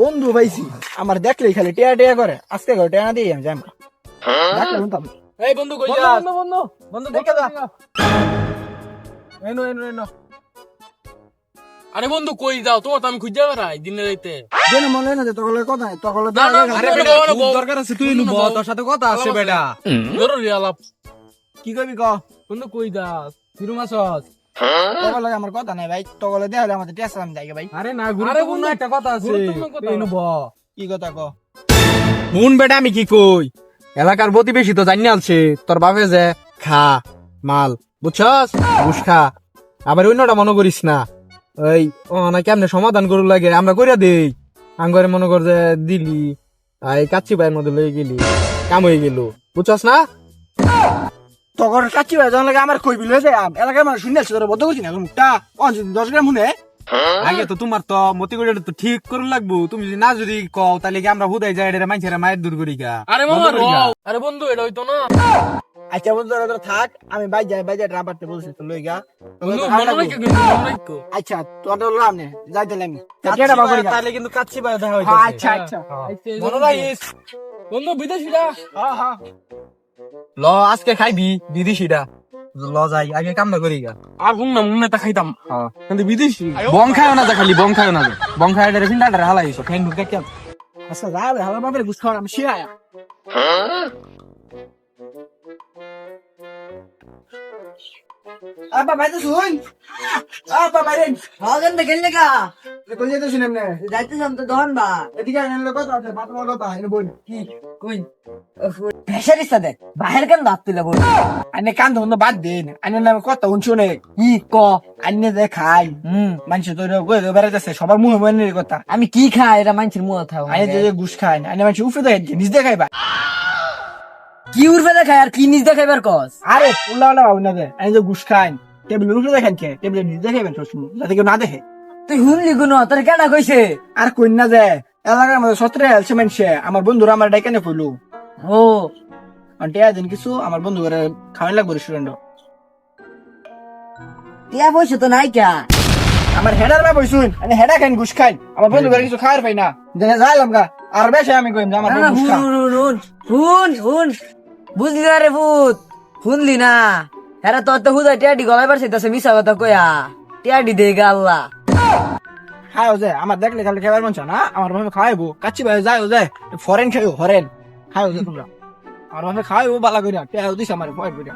বন্ধু পাইছি। আমার দেখলেই খালি টেয়া টেয়া করে। আজকে করে টেয়া দিয়ে আমি যাই এই বন্ধু কই যা বন্ধু, বন্ধু বন্ধু দেখে যা। এনো এনো এনো আরে বন্ধু কই যাও? তো আমি খুঁজে বেড়াই দিনে রাইতে। যেন মনে না যে তকলের কথা তকলে না, না, আরে আরে বেটা, বেটা, দরকার আছে তুই নুব তোর সাথে কথা আছে বেটা। জরুরি আলাপ। কি করবি ক? বন্ধু কই যা তিরু মাছস আমার কথা নাই ভাই তকলে দেয়া হলে আমাদের টেস্ট আমি যাই ভাই। আরে না গুরুত্বপূর্ণ একটা কথা আছে। গুরুত্বপূর্ণ কথা। কি কথা ক শুন বেটা আমি কি কই? এলাকার প্রতিবেশী তো জানি আলছে তোর বাপে যে খা মাল বুঝছস? ঘুষ খা। আবার অন্যটা মনে করিস না। ওই ও না কেমনে সমাধান করু লাগে আমরা কইরা দেই। আঙ্গরে মনে কর যে দিলি এই কাচ্চি ভাইয়ের মধ্যে লয়ে গেলি কাম হয়ে গেল। বুঝছস না? তকর কাচ্চি ভাই যখন লাগে আমার কই বিল হয়েছে এলাকার মানুষ শুনে আসছে তোরা বদ্ধ করছি না মুখটা অন দশ গ্রাম শুনে। আগে তো তোমার তো মতি করে তো ঠিক করুন লাগবো। তুমি যদি না যদি কও তাহলে কি আমরা হুদাই যাই এটা মাইছেরা মায়ের দূর করি গা। আরে মামা আরে বন্ধু এটা হইতো না। আচ্ছা বন্ধু তোরা থাক আমি বাই যাই বাই যাই রাবারতে বলছি তো লই গা। আচ্ছা তোর তো লাভ নেই যাই দিলাম কেটা বাবা করি তাহলে কিন্তু কাচ্চি ভাই দেখা হ্যাঁ, আচ্ছা আচ্ছা। রাখিস। বন্ধু বিদেশিরা হ্যাঁ হ্যাঁ। ল আজকে খাইবি বিদেশিটা ল যাই আগে কামনা করি গা। আর হুম না মনে তা খাইতাম। কিন্তু বিদেশি। বং খায় না যা খালি বং খায় না যা। বং খায় এটা ফিন্ডাটা হালাইছ খাইন ঢুকে কেন? আচ্ছা যাই হালা বাবার গুছ খাওয়ার আমি শিরায়া ভাই তো শুন। কোন যেতে তো দহন বা। এদিকে আছে? বাপ এনে বল। কি? সাথে বাহির কেন দাঁত তুলে বল? আনে কান ধরন বাদ দেন। আনে নামে শুনে কি ক? আনে যে খাই হুম মানুষ তো বেড়াইতেছে। সবার মুহে মনে কথা। আমি কি খাই? এটা মানুষের মুখ থাও আনে যে ঘুষ খাই আনে মানুষ উফে দেয় নিজ দেখাই বা কি উড়বে দেখাই আর কি নিজ দেখাইবার কস? আরে উল্লা উল্লা বাবু দে। আনে যে ঘুষ খাই টেবিল উফে দেখেন কে? নিজ দেখাইবেন সবসময় যাতে কেউ না দেখে। তুই শুনলি কোনো? তোর কেডা কইছে? আর যে এলাকার মধ্যে সত্রে হেলছে মানুষে আমার বন্ধুরা আমার ডাইকানে ও। আন্টি দিন কিছু আমার বন্ধু করে খাওয়াই লাগবে রেস্টুরেন্ট টিয়া পয়সা তো নাই কা? আমার হেডার আমি হেডা খাইন ঘুষ খাইন। আমার বন্ধু করে কিছু খাওয়ার পাই না। দেখে যাইলাম গা আর বেশি আমি কইম যে আমার শুন শুন শুন। বুঝলি না রে ভূত? শুনলি না? হ্যাঁ তোর তো হুদা টিয়াডি গলায় পারছে তো মিশা কথা কয়া। টিয়াডি দে গাল্লা খাও যে আমার দেখলে খালি খাবার মন না, আমার ভাবে খাওয়াইবো, কাচ্চি ভাই যাই যে ফরেন খাইও, ফরেন। খাও যে তোমরা। আমার ভাবে খাওয়াইবো, বালা কইরা টিয়া দিস আমার, পয়েন্ট কইরা।